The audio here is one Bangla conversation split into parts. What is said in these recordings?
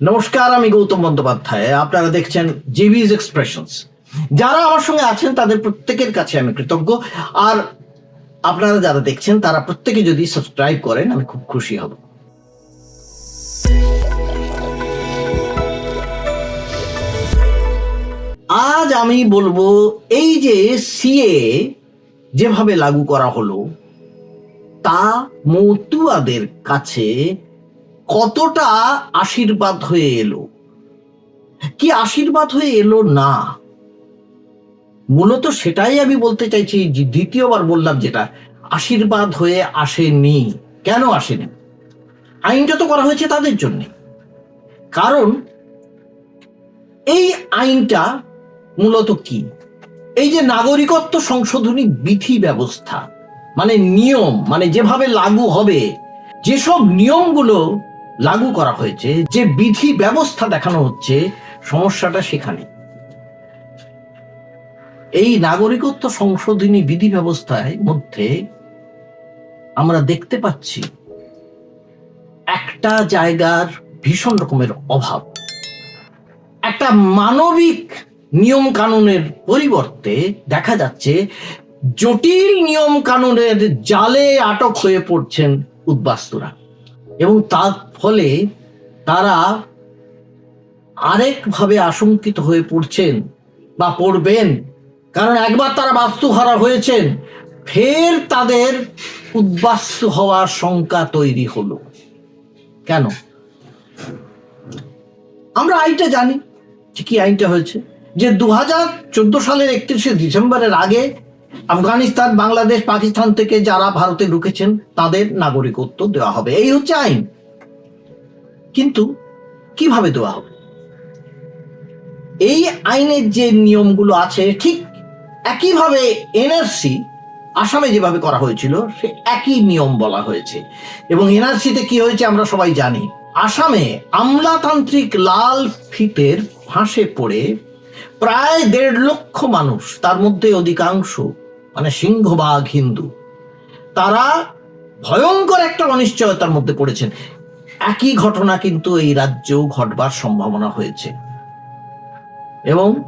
নমস্কার, আমি গৌতম বন্দ্যোপাধ্যায়। আপনারা দেখছেন জিবিজ এক্সপ্রেশনস যারা আমার সঙ্গে আছেন, তাদের প্রত্যেকের কাছে আমি কৃতজ্ঞ। আর আপনারা যারা দেখছেন, তারা প্রত্যেকে যদি সাবস্ক্রাইব করেন, আমি খুব খুশি হব। আজ আমি বলব, এই যে সিএ যেভাবে লাগু করা হলো, তা মতুয়াদের কাছে কতটা আশীর্বাদ হয়ে এলো? কি আশীর্বাদ হয়ে এলো না? মূলত সেটাই আমি বলতে চাইছি দ্বিতীয়বার বললাম যেটা, আশীর্বাদ হয়ে আসেনি। কেন আসেনি? আইনটা তো করা হয়েছে তাদের জন্য। কারণ এই আইনটা মূলত কি? এই যে নাগরিকত্ব সংশোধনী বিধি ব্যবস্থা মানে নিয়ম মানে যেভাবে লাগু হবে, যেসব নিয়মগুলো লাগু করা হয়েছে, যে বিধি ব্যবস্থা দেখানো হচ্ছে, সমস্যাটা সেখানে। এই নাগরিকত্ব সংশোধনী বিধি ব্যবস্থায় মধ্যে আমরা দেখতে পাচ্ছি একটা জায়গার ভীষণ রকমের অভাব। একটা মানবিক নিয়ম কানুনের পরিবর্তে দেখা যাচ্ছে জটিল নিয়ম কানুনের জালে আটক হয়ে পড়ছেন উদ্বাস্তুরা। এবং তার ফলে তারা আরেকভাবে আশঙ্কিত হয়ে পড়ছেন বা পড়বেন। কারণ একবার তারা বাস্তুহারা হয়েছেন, ফের তাদের উদ্বাস্তু হওয়ার শঙ্কা তৈরি হলো। কেন? আমরা আইনটা জানি যে কি আইনটা হয়েছে যে দু হাজার চোদ্দ সালের একত্রিশে ডিসেম্বরের আগে আফগানিস্তান, বাংলাদেশ, পাকিস্তান থেকে যারা ভারতে ঢুকেছেন, তাদের নাগরিকত্ব দেওয়া হবে। এই হচ্ছে আইন। কিন্তু কীভাবে দেওয়া হবে? এই আইনের যে নিয়মগুলো আছে, ঠিক একইভাবে এনআরসি, আসামে যেভাবে করা হয়েছিল, সে একই নিয়ম বলা হয়েছে। এবং এনআরসিতে কি হয়েছে আমরা সবাই জানি। আসামে আমলাতান্ত্রিক লাল ফিতের ফাঁসে পড়ে প্রায় দেড় লক্ষ মানুষ, তার মধ্যে অধিকাংশ মানে সিংহবাগ হিন্দু, তারা ভয়ঙ্কর একটা অনিশ্চয়তার মধ্যে পড়েছেন। একই ঘটনা কিন্তু এই রাজ্যেও ঘটবার সম্ভাবনা হয়েছে। এবং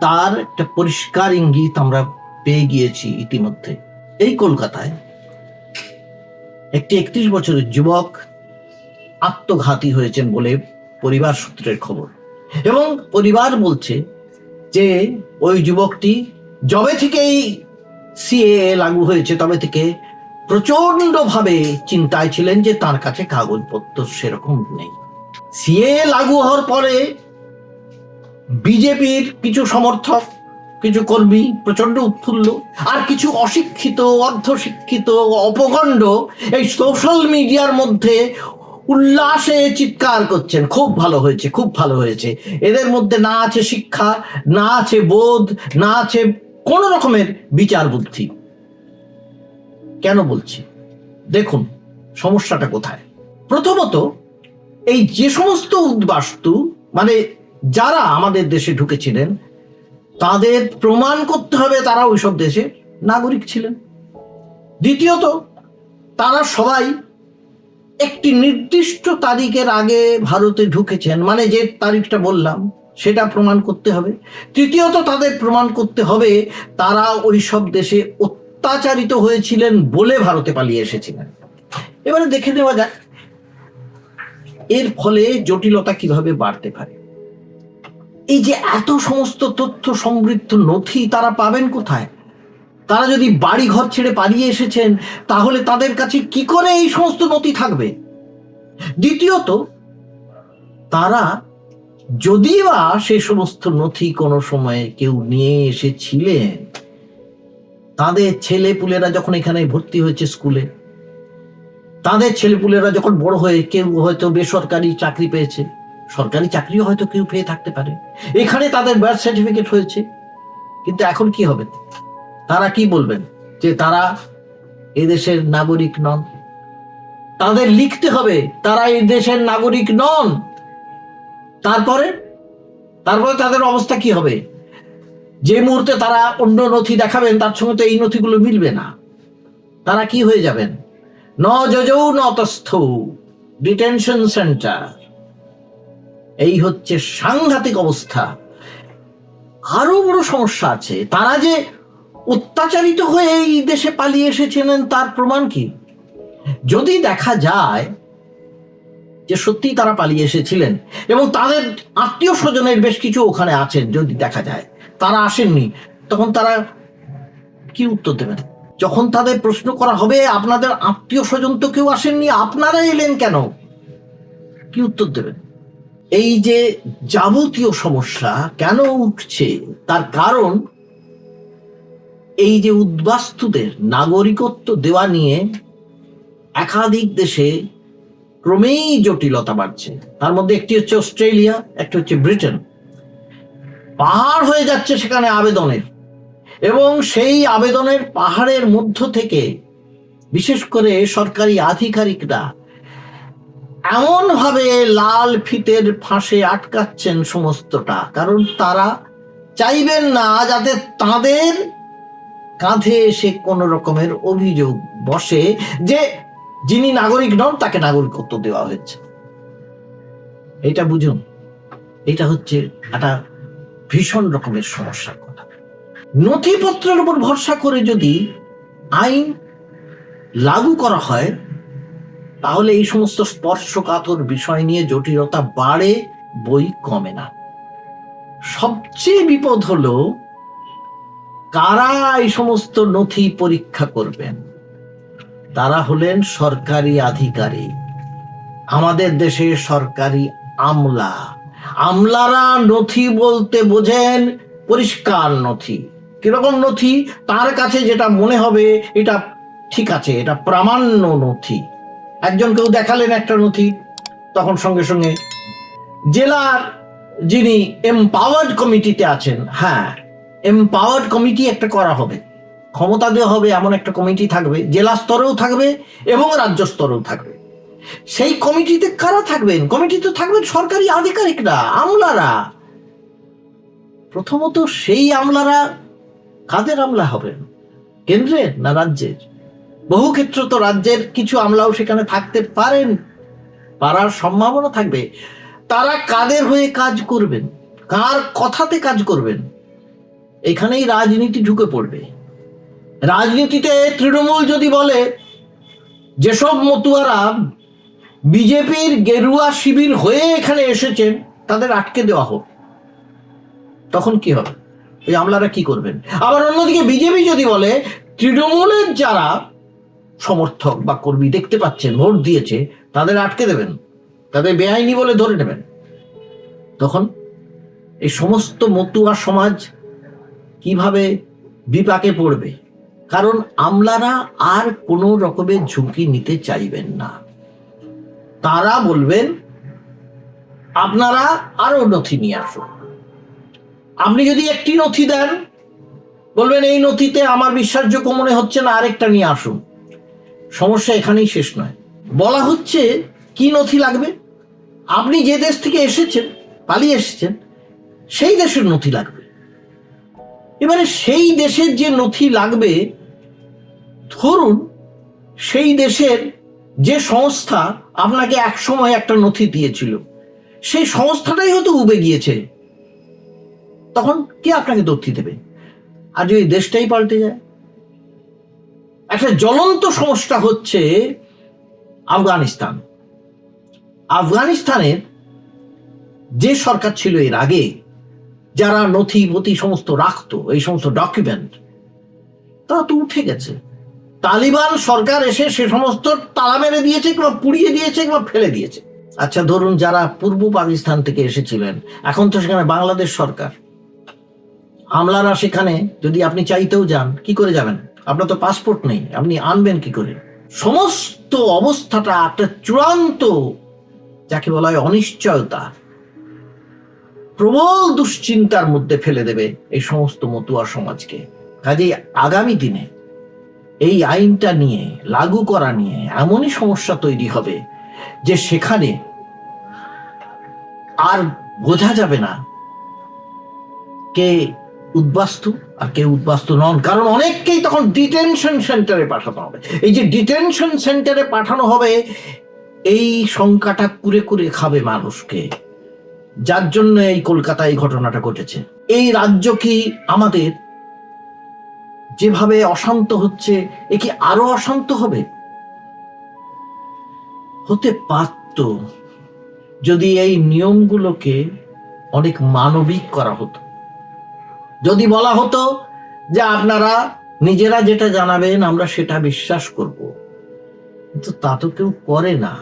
তার একটা পরিষ্কার ইঙ্গিত আমরা পেয়ে গিয়েছি ইতিমধ্যে। এই কলকাতায় একটি একত্রিশ বছরের যুবক আত্মঘাতী হয়েছেন বলে পরিবার সূত্রের খবর। এবং পরিবার বলছে যে ওই যুবকটি যবে থেকে এই সিএ লাগু হয়েছে, তবে থেকে প্রচণ্ড ভাবে চিন্তায় ছিলেন যে তার কাছে কাগজপত্র সেরকম নেই। সিএ লাগু হওয়ার পরে বিজেপির কিছু সমর্থক, কিছু কর্মী প্রচণ্ড উৎফুল্ল আর কিছু অশিক্ষিত, অর্ধশিক্ষিত অপখণ্ড এই সোশ্যাল মিডিয়ার মধ্যে উল্লাসে চিৎকার করছেন। খুব ভালো হয়েছে, খুব ভালো হয়েছে। এদের মধ্যে না আছে শিক্ষা, না আছে বোধ, না আছে কোন রকমের বিচার বুদ্ধি। কেন বলছি? দেখুন, সমস্যাটা কোথায়? প্রথমত, এই যে সমস্ত উদ্বাস্তু মানে যারা আমাদের দেশে ঢুকেছিলেন, তাদের প্রমাণ করতে হবে তারা ওইসব দেশে নাগরিক ছিলেন। দ্বিতীয়ত, তারা সবাই একটি নির্দিষ্ট তারিখের আগে ভারতে ঢুকেছেন মানে যে তারিখটা বললাম সেটা প্রমাণ করতে হবে। তৃতীয়ত তাদের প্রমাণ করতে হবে, তারা ওই সব দেশে অত্যাচারিত হয়েছিলেন বলে ভারতে পালিয়ে এসেছিলেন। এবারে দেখে নেওয়া যাক, এর ফলে জটিলতা কীভাবে বাড়তে পারে। এই যে এত সমস্ত তথ্য সমৃদ্ধ নথি তারা পাবেন কোথায়? তারা যদি বাড়ি ঘর ছেড়ে পালিয়ে এসেছেন, তাহলে তাদের কাছে কি করে এই সমস্ত নথি থাকবে? দ্বিতীয়ত, তারা যদিও বা সে সমস্ত নথি কোনো সময়ে কেউ নিয়ে এসেছিলেন, তাদের ছেলে পুলেরা যখন এখানে ভর্তি হয়েছে স্কুলে, তাদের ছেলেপুলেরা যখন বড় হয়ে কেউ হয়তো বেসরকারি চাকরি পেয়েছে, সরকারি চাকরিও হয়তো কেউ পেয়ে থাকতে পারে। এখানে তাদের বার্থ সার্টিফিকেট হয়েছে, কিন্তু এখন কি হবে? তারা কি বলবেন? যে তারা এদেশের নাগরিক নন। তাদের লিখতে হবে, তারা এই দেশের নাগরিক নন। তারপরে? তারপরে তাদের অবস্থা কি হবে? যে মুহূর্তে তারা অন্য নথি দেখাবেন, তার সঙ্গে তো এই নথিগুলো মিলবে না। তারা কি হয়ে যাবেন? ন যজৌ ন ডিটেনশন সেন্টার। এই হচ্ছে সাংঘাতিক অবস্থা। আরও বড় সমস্যা আছে। তারা যে অত্যাচারিত হয়ে এই দেশে পালিয়ে এসেছিলেন, তার প্রমাণ কি? যদি দেখা যায় যে সত্যি তারা পালিয়ে এসেছিলেন। এবং তাদের আত্মীয় স্বজনের বেশ কিছু ওখানে আছেন, যদি দেখা যায়। তারা আসেননি। তখন তারা কি উত্তর দেবেন? যখন তাদের প্রশ্ন করা হবে, আপনাদের আত্মীয় স্বজন তো কেউ আসেননি, আপনারা এলেন কেন? কি উত্তর দেবেন? এই যে যাবতীয় সমস্যা কেন উঠছে, তার কারণ এই যে উদ্বাস্তুদের নাগরিকত্ব দেওয়া নিয়ে একাধিক দেশে ক্রমেই জটিলতা বাড়ছে। তার মধ্যে একটি হচ্ছে অস্ট্রেলিয়া, একটি হচ্ছে ব্রিটেন। পাহাড় হয়ে যাচ্ছে সেখানে আবেদনের। এবং সেই আবেদনের পাহাড়ের মধ্য থেকে বিশেষ করে সরকারি আধিকারিকরা এমনভাবে লাল ফিতের ফাঁসে আটকাচ্ছেন সমস্তটা। কারণ তারা চাইবেন না যাতে তাদের কাঁধে এসে কোন রকমের অভিযোগ বসে যে যিনি নাগরিক নন, তাকে নাগরিকত্ব দেওয়া হয়েছে। এটা বুঝুন এটা হচ্ছে একটা ভীষণ রকমের সমস্যার কথা। নথিপত্রের উপর ভরসা করে যদি আইন লাগু করা হয়, তাহলে এই সমস্ত স্পর্শকাতর বিষয় নিয়ে জটিলতা বাড়ে, বই কমে না। সবচেয়ে বিপদ হলো, কারা এই সমস্ত নথি পরীক্ষা করবেন? তারা হলেন সরকারি আধিকারিক। আমাদের দেশে সরকারি আমলা। আমলারা নথি বলতে বোঝেন পরিষ্কার নথি। কীরকম নথি? তার কাছে যেটা মনে হবে, এটা ঠিক আছে, এটা প্রামাণ্য নথি। একজন কেউ দেখালেন একটা নথি, তখন সঙ্গে সঙ্গে জেলার যিনি এমপাওয়ার্ড কমিটিতে আছেন হ্যাঁ এমপাওয়ার্ড কমিটি একটা করা হবে। ক্ষমতা দেওয়া হবে এমন একটা কমিটি থাকবে, জেলা স্তরেও থাকবে এবং রাজ্য স্তরেও থাকবে। সেই কমিটিতে কারা থাকবেন? কমিটিতে থাকবেন সরকারি আধিকারিকরা, আমলারা। প্রথমত সেই আমলারা কাদের আমলা হবেন কেন্দ্রের না রাজ্যের? বহু ক্ষেত্র তো রাজ্যের কিছু আমলাও সেখানে থাকতে পারেন, পারার সম্ভাবনা থাকবে। তারা কাদের হয়ে কাজ করবেন? কার কথাতে কাজ করবেন? এখানেই রাজনীতি ঢুকে পড়বে। রাজনীতিতে তৃণমূল যদি বলে, যেসব মতুয়ারা বিজেপির গেরুয়া শিবির হয়ে এখানে এসেছেন, তাদের আটকে দেওয়া হোক। তখন কি হবে? ওই আমলারা কি করবেন? আবার অন্যদিকে বিজেপি যদি বলে, তৃণমূলের যারা সমর্থক বা কর্মী দেখতে পাচ্ছেন, ভোট দিয়েছে, তাদের আটকে দেবেন, তাদের বেআইনি বলে ধরে নেবেন, তখন এই সমস্ত মতুয়া সমাজ কীভাবে বিপাকে পড়বে? কারণ আমলারা আর কোনো রকমের ঝুঁকি নিতে চাইবেন না। তারা বলবেন, আপনারা আরও নথি নিয়ে আসুন। আপনি যদি একটি নথি দেন, বলবেন, এই নথিতে আমার বিশ্বাসযোগ্য মনে হচ্ছে না, আরেকটা নিয়ে আসুন। সমস্যা এখানেই শেষ নয়। বলা হচ্ছে, কি নথি লাগবে? আপনি যে দেশ থেকে এসেছেন, পালিয়ে এসেছেন, সেই দেশের নথি লাগবে। এবারে সেই দেশের যে নথি লাগবে ধরুন সেই দেশের যে সংস্থা আপনাকে এক সময় একটা নথি দিয়েছিল, সেই সংস্থাটাই হয়তো উবে গিয়েছে। তখন কে আপনাকে নথি দেবে? আর যদি দেশটাই পাল্টে যায়? একটা জ্বলন্ত সমস্যা হচ্ছে আফগানিস্তান। আফগানিস্তানের যে সরকার ছিল এর আগে, যারা নথি বতি সমস্ত রাখতো, এই সমস্ত ডকুমেন্ট তারা তো উঠে গেছে। তালিবান সরকার এসে সে সমস্ত তালা মেরে দিয়েছে কিংবা পুড়িয়ে দিয়েছে কিংবা ফেলে দিয়েছে। আচ্ছা ধরুন যারা পূর্ব পাকিস্তান থেকে এসেছিলেন, এখন তো সেখানে বাংলাদেশ সরকার। আমলারা সেখানে যদি আপনি চাইতেও যান, কি করে যাবেন? আপনার তো পাসপোর্ট নেই, আপনি আনবেন কি করে? সমস্ত অবস্থাটা একটা চূড়ান্ত, যাকে বলা হয় অনিশ্চয়তা, প্রবল দুশ্চিন্তার মধ্যে ফেলে দেবে এই সমস্ত মতুয়া সমাজকে। কাজেই আগামী দিনে এই আইনটা নিয়ে, লাগু করা নিয়ে এমনই সমস্যা তৈরি হবে যে সেখানে আর বোঝা যাবে না কে উদ্বাস্তু আর কে উদ্বাস্তু নন। কারণ অনেককেই তখন ডিটেনশন সেন্টারে পাঠানো হবে। এই যে ডিটেনশন সেন্টারে পাঠানো হবে, এই সংখ্যাটা কুরে কুরে খাবে মানুষকে। যার জন্য এই কলকাতায় এই ঘটনাটা ঘটেছে। এই রাজ্য কি আমাদের যেভাবে অশান্ত হচ্ছে, এ কি আরও অশান্ত হবে? হতে পারত যদি এই নিয়মগুলোকে অনেক মানবিক করা হতো। যদি বলা হতো যে আপনারা নিজেরা যেটা জানাবেন, আমরা সেটা বিশ্বাস করব। কিন্তু তা তো কেউ করে না।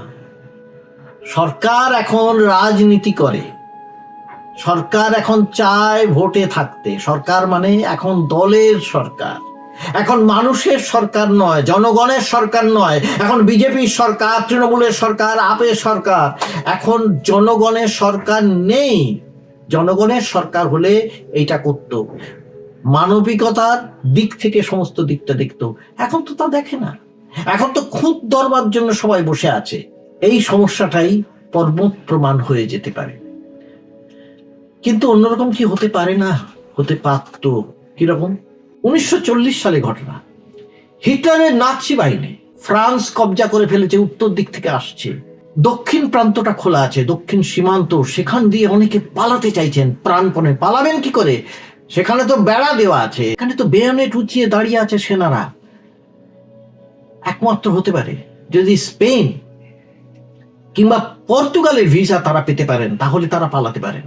সরকার এখন রাজনীতি করে। সরকার এখন চায় ভোটে থাকতে। সরকার মানে এখন দলের সরকার। এখন মানুষের সরকার নয়, জনগণের সরকার নয়, এখন বিজেপির সরকার, তৃণমূলের সরকার, আপের সরকার। এখন জনগণের সরকার নেই। জনগণের সরকার হলে এইটা করত। মানবিকতার দিক থেকে সমস্ত দিকটা দেখতো। এখন তো তা দেখে না। এখন তো খুব দরবার জন্য সবাই বসে আছে। এই সমস্যাটাই পর্বত প্রমাণ হয়ে যেতে পারে। কিন্তু অন্যরকম কি হতে পারে না? হতে পারত। কীরকম? উনিশশো চল্লিশ সালে ঘটনা। হিটলারের নাৎসি বাহিনী ফ্রান্স কবজা করে ফেলেছে, উত্তর দিক থেকে আসছে। দক্ষিণ প্রান্তটা খোলা আছে, দক্ষিণ সীমান্ত, সেখান দিয়ে অনেকে পালাতে চাইছেন, প্রাণপণে পালাবেন কি করে? সেখানে তো বেড়া দেওয়া আছে, এখানে তো বেয়নেট উঁচিয়ে দাঁড়িয়ে আছে সেনারা। একমাত্র হতে পারে, যদি স্পেন কিংবা পর্তুগালের ভিসা তারা পেতে পারেন, তাহলে তারা পালাতে পারেন।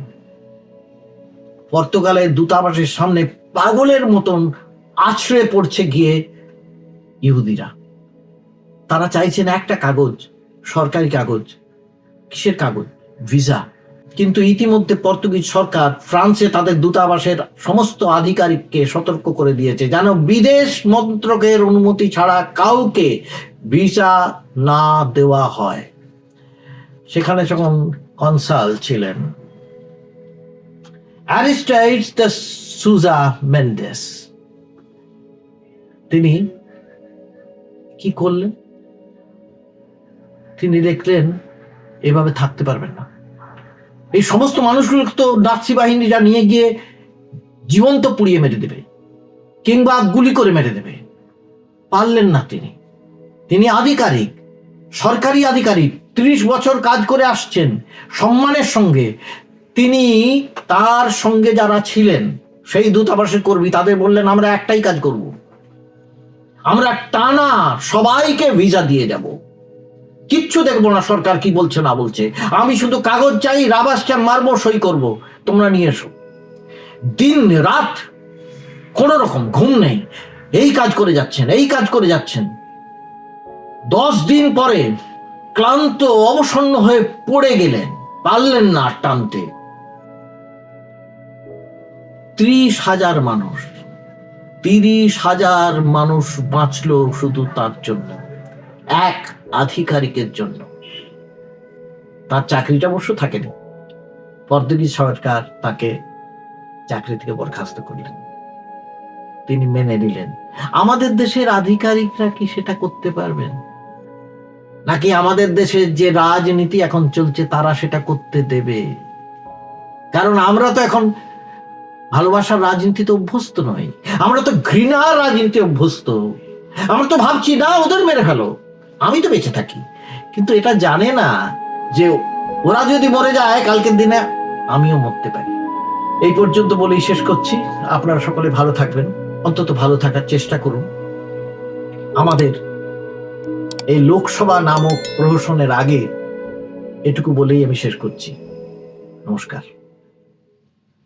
পর্তুগালের দূতাবাসের সামনে পাগলের মতন আছড়ে পড়ছে গিয়ে ইহুদিরা। তারা চাইছেন একটা কাগজ, সরকারি কাগজ। কিসের কাগজ? ভিসা। কিন্তু ইতিমধ্যে পর্তুগিজ সরকার ফ্রান্সে তাদের দূতাবাসের সমস্ত আধিকারিককে সতর্ক করে দিয়েছে। যেন বিদেশ মন্ত্রকের অনুমতি ছাড়া কাউকে ভিসা না দেওয়া হয়। সেখানে যখন কনসাল ছিলেন অ্যারিস্টাইডস দ্য সুজা মেন্ডেস তিনি কি করলেন? তিনি দেখলেন এভাবে থাকতে পারবেন না। এই সমস্ত মানুষগুলোকে তো নাৎসি বাহিনীরা নিয়ে গিয়ে জীবন্ত পুড়িয়ে মেরে দেবে, কিংবা গুলি করে মেরে দেবে। পারলেন না তিনি। তিনি আধিকারিক, সরকারি আধিকারিক, ত্রিশ বছর কাজ করে আসছেন সম্মানের সঙ্গে। তিনি তার সঙ্গে যারা ছিলেন, সেই দূতাবাসের কর্মী, তাদের বললেন, আমরা একটাই কাজ করব। আমরা টানা সবাইকে ভিসা দিয়ে যাব কিচ্ছু দেখব না, সরকার কি বলছে, না বলছে। আমি শুধু কাগজ চাই, রাবাস চাই মারবো সই করব। তোমরা নিয়ে এসো। দিন, রাত কোন রকম ঘুম নেই। এই কাজ করে যাচ্ছেন, এই কাজ করে যাচ্ছেন। দশ দিন পরে ক্লান্ত, অবসন্ন হয়ে পড়ে গেলেন। পারলেন না টানতে। ত্রিশ হাজার মানুষ। তিরিশ হাজার মানুষ বাঁচলো শুধু তার জন্য, এক আধিকারিকের জন্য। তার চাকরিটা অবশ্য থাকেনি। পর্তুগিজ সরকার তাকে চাকরি থেকে বরখাস্ত করলেন। তিনি মেনে নিলেন। আমাদের দেশের আধিকারিকরা কি সেটা করতে পারবেন? নাকি আমাদের দেশের যে রাজনীতি এখন চলছে তারা সেটা করতে দেবে? কারণ আমরা তো এখন ভালোবাসার রাজনীতিতে অভ্যস্ত নয় আমরা তো ঘৃণার রাজনীতি অভ্যস্ত। আমরা তো ভাবছি, না, ওদের মেরে ফেলো। আমি তো বেঁচে থাকি। কিন্তু এটা জানে না যে ওরা যদি মরে যায়, কালকের দিনে আমিও মরতে পারি। এই পর্যন্ত বলেই শেষ করছি। আপনারা সকলে ভালো থাকবেন। অন্তত ভালো থাকার চেষ্টা করুন। আমাদের এই লোকসভা নামক প্রহসনের আগে এটুকু বলেই আমি শেষ করছি। নমস্কার।